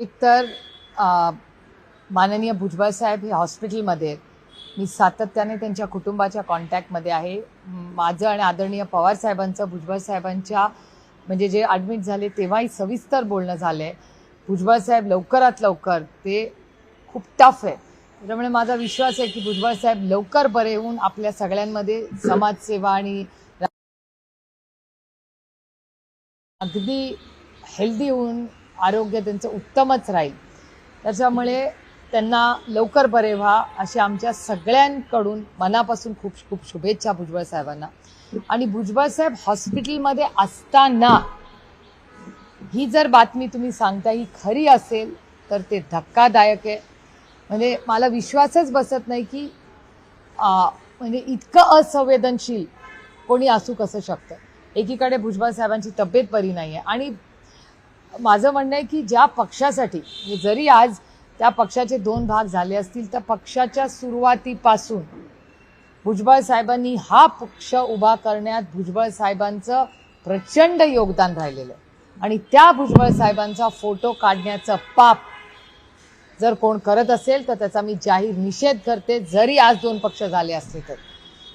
एकतर माननीय भुजबळ साहेब हे हॉस्पिटलमध्ये मी सातत्याने त्यांच्या कुटुंबाच्या कॉन्टॅक्टमध्ये आहे. माझं आणि आदरणीय पवार साहेबांचं भुजबळ साहेबांच्या म्हणजे जे ॲडमिट झाले तेव्हाही सविस्तर बोलणं झालं आहे भुजबळ साहेब लवकरात लवकर ते खूप टफ आहे त्याच्यामुळे माझा विश्वास आहे की भुजबळ साहेब लवकर बरे होऊन आपल्या सगळ्यांमध्ये समाजसेवा आणि अगदी हेल्दी होऊन आरोग्य त्यांचं उत्तमच राहील. त्याच्यामुळे त्यांना लवकर बरे व्हा अशी आमच्या सगळ्यांकडून मनापासून खूप खूप शुभेच्छा भुजबळ साहेबांना. आणि भुजबळ साहेब हॉस्पिटलमध्ये असताना ही जर बातमी तुम्ही सांगता ही खरी असेल तर ते धक्कादायक आहे. म्हणजे मला विश्वासच बसत नाही की म्हणजे इतकं असंवेदनशील कोणी असू कसं शकतं. एकीकडे भुजबळ साहेबांची तब्येत बरी नाही आहे आणि माझं म्हणणं आहे की ज्या पक्षासाठी म्हणजे जरी आज त्या पक्षाचे दोन भाग झाले असतील तर पक्षाच्या सुरुवातीपासून भुजबळ साहेबांनी हा पक्ष उभा करण्यात भुजबळ साहेबांचं प्रचंड योगदान राहिलेलं आहे. आणि त्या भुजबळ साहेबांचा फोटो काढण्याचं पाप जर कोण करत असेल तर त्याचा मी जाहीर निषेध करते जरी आज दोन पक्ष झाले असले तर.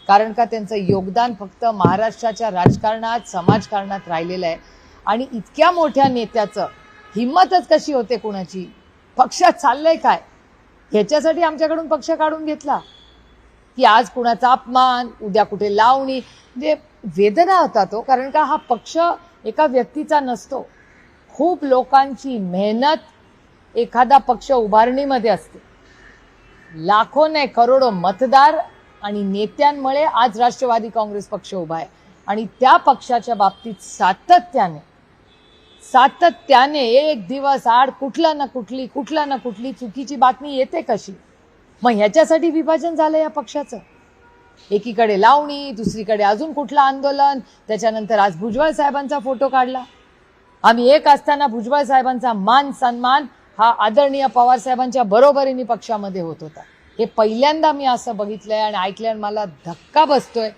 कारण का त्यांचं योगदान फक्त महाराष्ट्राच्या राजकारणात समाजकारणात राहिलेलं आहे. आणि इतक्या मोठ्या नेत्याचं हिंमतच कशी होते कुणाची? पक्षात चाललंय काय? ह्याच्यासाठी आमच्याकडून पक्ष काढून घेतला. की आज कुणाचा अपमान उद्या कुठे लावणी. म्हणजे वेदना होता तो कारण का हा पक्ष एका व्यक्तीचा नसतो. खूप लोकांची मेहनत एखादा पक्ष उभारणीमध्ये असते. लाखो नाही करोडो मतदार आणि नेत्यांमुळे आज राष्ट्रवादी काँग्रेस पक्ष उभा आहे. आणि त्या पक्षाच्या बाबतीत सातत्याने सातत्याने एक दिवस आड कुठला ना कुठली कुठला ना कुठली चुकीची बातमी येते कशी? मग ह्याच्यासाठी विभाजन झालं या पक्षाचं. एकीकडे लावणी दुसरीकडे अजून कुठलं आंदोलन त्याच्यानंतर आज भुजबळ साहेबांचा फोटो काढला. आम्ही एक असताना भुजबळ साहेबांचा मान सन्मान हा आदरणीय पवार साहेबांच्या बरोबरीने पक्षामध्ये होत होता. हे पहिल्यांदा मी असं बघितलंय आणि ऐकल्यावर मला धक्का बसतोय.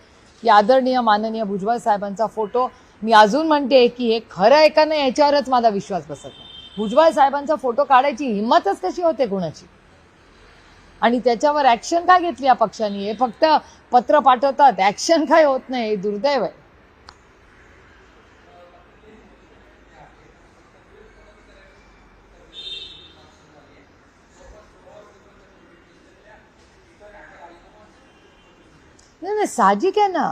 की आदरणीय माननीय भुजबळ साहेबांचा फोटो मी अजून म्हणते की हे खरं आहे का नाही याच्यावरच माझा विश्वास बसत नाही. भुजबळ साहेबांचा फोटो काढायची हिंमतच कशी होते कुणाची? आणि त्याच्यावर ऍक्शन काय घेतली या पक्षाने? हे फक्त पत्र पाठवतात. ऍक्शन काय होत नाही? हे दुर्दैव आहे. नाही नाही साहजिक आहे ना.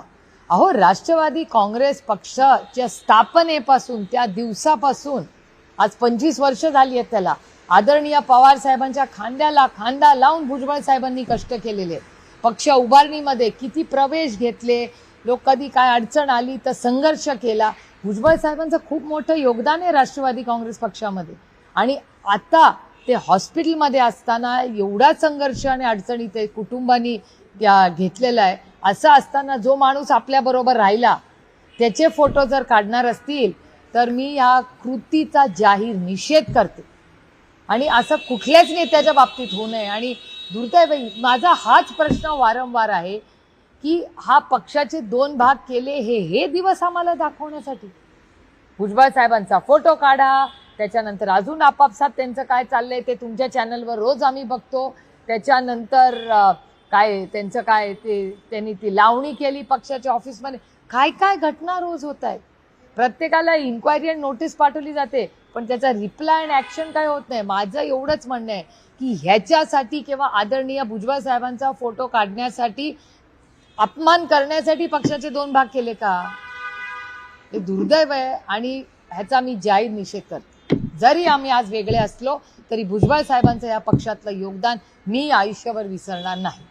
अहो राष्ट्रवादी काँग्रेस पक्षाच्या स्थापनेपासून त्या दिवसापासून आज पंचवीस वर्ष झाली आहेत त्याला. आदरणीय पवार साहेबांच्या खांद्याला खांदा लावून भुजबळ साहेबांनी कष्ट केलेले आहेत. पक्ष उभारणीमध्ये किती प्रवेश घेतले लोक कधी काय अडचण आली तर संघर्ष केला. भुजबळ साहेबांचं खूप मोठं योगदान आहे राष्ट्रवादी काँग्रेस पक्षामध्ये. आणि आता ते हॉस्पिटलमध्ये असताना एवढा संघर्ष आणि अडचणी ते कुटुंबानी घेतलेला आहे. असं असताना जो माणूस आपल्याबरोबर राहिला त्याचे फोटो जर काढणार असतील तर मी या कृतीचा जाहीर निषेध करते. आणि असं कुठल्याच नेत्याच्या बाबतीत होऊ नये. आणि दुर्दैव माझा हाच प्रश्न वारंवार आहे की हा पक्षाचे दोन भाग केले हे हे दिवस आम्हाला दाखवण्यासाठी. भुजबळ साहेबांचा फोटो काढा त्याच्यानंतर अजून आपापसात त्यांचं काय चाललंय ते तुमच्या चॅनलवर रोज आम्ही बघतो. त्याच्यानंतर काय त्यांचं काय ते त्यांनी ती लावणी केली पक्षाच्या ऑफिसमध्ये. काय काय घटना रोज होत आहेत? प्रत्येकाला इन्क्वायरी अँड नोटीस पाठवली जाते पण त्याचा रिप्लाय अँड ॲक्शन काय होत नाही? माझं एवढंच म्हणणं आहे की ह्याच्यासाठी किंवा आदरणीय भुजबळ साहेबांचा फोटो काढण्यासाठी अपमान करण्यासाठी पक्षाचे दोन भाग केले का? हे दुर्दैव आहे आणि ह्याचा मी जाहीर निषेध करते. जरी आम्ही आज वेगळे असलो तरी भुजबळ साहेबांचं या पक्षातलं योगदान मी आयुष्यभर विसरणार नाही.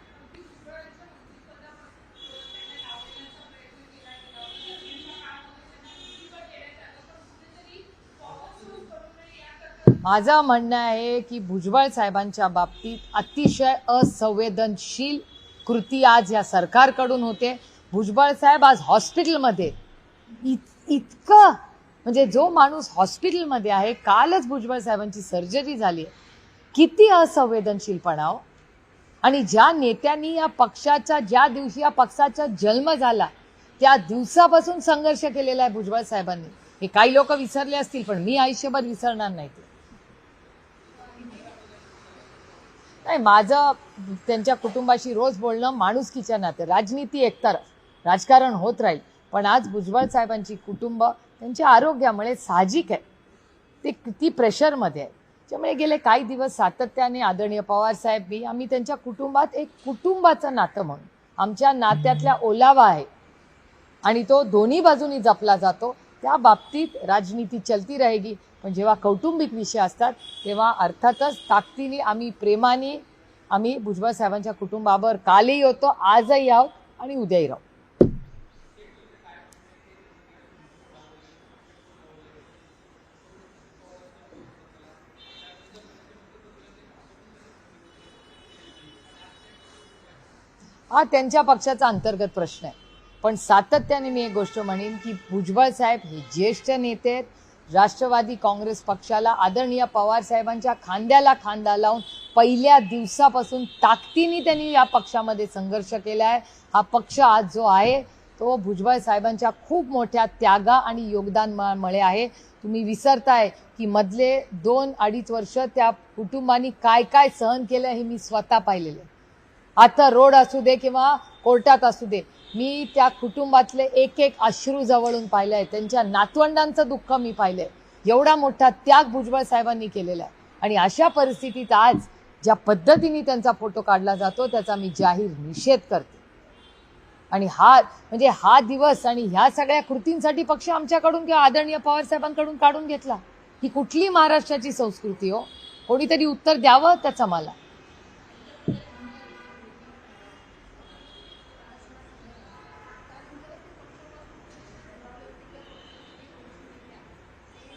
माझं म्हणणं आहे की भुजबळ साहेबांच्या बाबतीत अतिशय असंवेदनशील कृती आज या सरकारकडून होते. भुजबळ साहेब आज हॉस्पिटलमध्ये. इत इतकं म्हणजे जो माणूस हॉस्पिटलमध्ये आहे कालच भुजबळ साहेबांची सर्जरी झाली आहे. किती असंवेदनशीलपणा हो. आणि ज्या नेत्यांनी या पक्षाच्या ज्या दिवशी या पक्षाचा जन्म झाला त्या दिवसापासून संघर्ष केलेला आहे भुजबळ साहेबांनी. हे काही लोक विसरले असतील पण मी आयुष्यभर विसरणार नाही ते नाही माझं त्यांच्या कुटुंबाशी रोज बोलणं माणुसकीच्या नाते. राजनीती एकतर राजकारण होत राहील. पण आज भुजबळ साहेबांची कुटुंब त्यांच्या आरोग्यामुळे साहजिक आहे. ते किती प्रेशरमध्ये आहे. त्यामुळे गेले काही दिवस सातत्याने आदरणीय पवार साहेब मी आम्ही त्यांच्या कुटुंबात एक कुटुंबाचं नातं म्हणून. आमच्या नात्यातल्या ओलावा आहे. आणि तो दोन्ही बाजूनी जपला जातो. त्या बाबतीत राजनीती चलती रहेगी पण जेव्हा कौटुंबिक विषय असतात तेव्हा अर्थातच ताकदीने आम्ही प्रेमाने आम्ही भुजबळ साहेबांच्या कुटुंबावर कालही होतो आजही आहोत आणि उद्याही राहू. हा त्यांच्या पक्षाचा अंतर्गत प्रश्न आहे. पण सातत्याने मी एक गोष्ट म्हणेन की भुजबळ साहेब हे ज्येष्ठ नेते आहेत. राष्ट्रवादी काँग्रेस पक्षाला आदरणीय पवार साहेबांच्या खांद्याला खांदा लावून पहिल्या दिवसापासून ताकदीने त्यांनी या पक्षामध्ये संघर्ष केला आहे. हा पक्ष आज जो आहे तो भुजबळ साहेबांच्या खूप मोठ्या त्यागा आणि योगदानामुळे आहे. तुम्ही विसरताय की मधले दोन अडीच वर्ष त्या कुटुंबानी काय काय सहन केलं हे मी स्वतः पाहिलेलं आहे. आता रोड असू दे किंवा कोर्टात असू दे मी त्या कुटुंबातले एक एक अश्रू जवळून पाहिलंय. त्यांच्या नातवंडांचं दुःख मी पाहिलं आहे एवढा मोठा त्याग भुजबळ साहेबांनी केलेला आहे. आणि अशा परिस्थितीत आज ज्या पद्धतीने त्यांचा फोटो काढला जातो त्याचा मी जाहीर निषेध करते. आणि हा म्हणजे हा दिवस आणि ह्या सगळ्या कृतींसाठी पक्ष आमच्याकडून किंवा आदरणीय पवार साहेबांकडून काढून घेतला. ही कुठली महाराष्ट्राची संस्कृती हो? कोणीतरी उत्तर द्यावं त्याचा मला.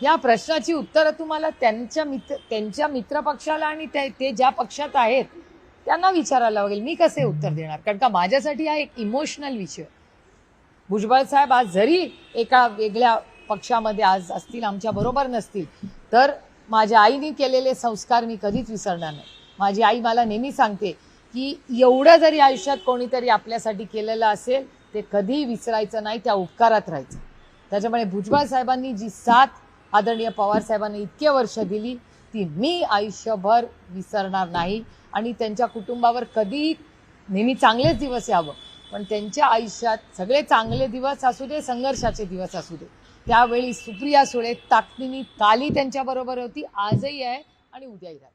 या प्रश्नाची उत्तरं तुम्हाला त्यांच्या मित्र त्यांच्या मित्रपक्षाला आणि ते ते ज्या पक्षात आहेत त्यांना विचारायला लागेल मी कसे उत्तर देणार? कारण का माझ्यासाठी हा एक इमोशनल विषय. भुजबळ साहेब आज जरी एका वेगळ्या पक्षामध्ये आज असतील आमच्या बरोबर नसतील तर माझ्या आईने केलेले संस्कार मी कधीच विसरणार नाही. माझी आई मला नेहमी सांगते की एवढं जरी आयुष्यात कोणीतरी आपल्यासाठी केलेलं असेल ते कधीही विसरायचं नाही त्या उपकारात राहायचं. त्याच्यामुळे भुजबळ साहेबांनी जी साथ आदरणीय पवार साहेबांनी इतके वर्ष दिली ती मी आयुष्यभर विसरणार नाही. आणि त्यांच्या कुटुंबावर कधीही नेहमी चांगलेच दिवस यावं. पण त्यांच्या आयुष्यात सगळे चांगले दिवस असू दे संघर्षाचे दिवस असू दे. त्यावेळी सुप्रिया सुळे ताकदीनी काली त्यांच्याबरोबर होती. आजही आहे आणि उद्याही राहील.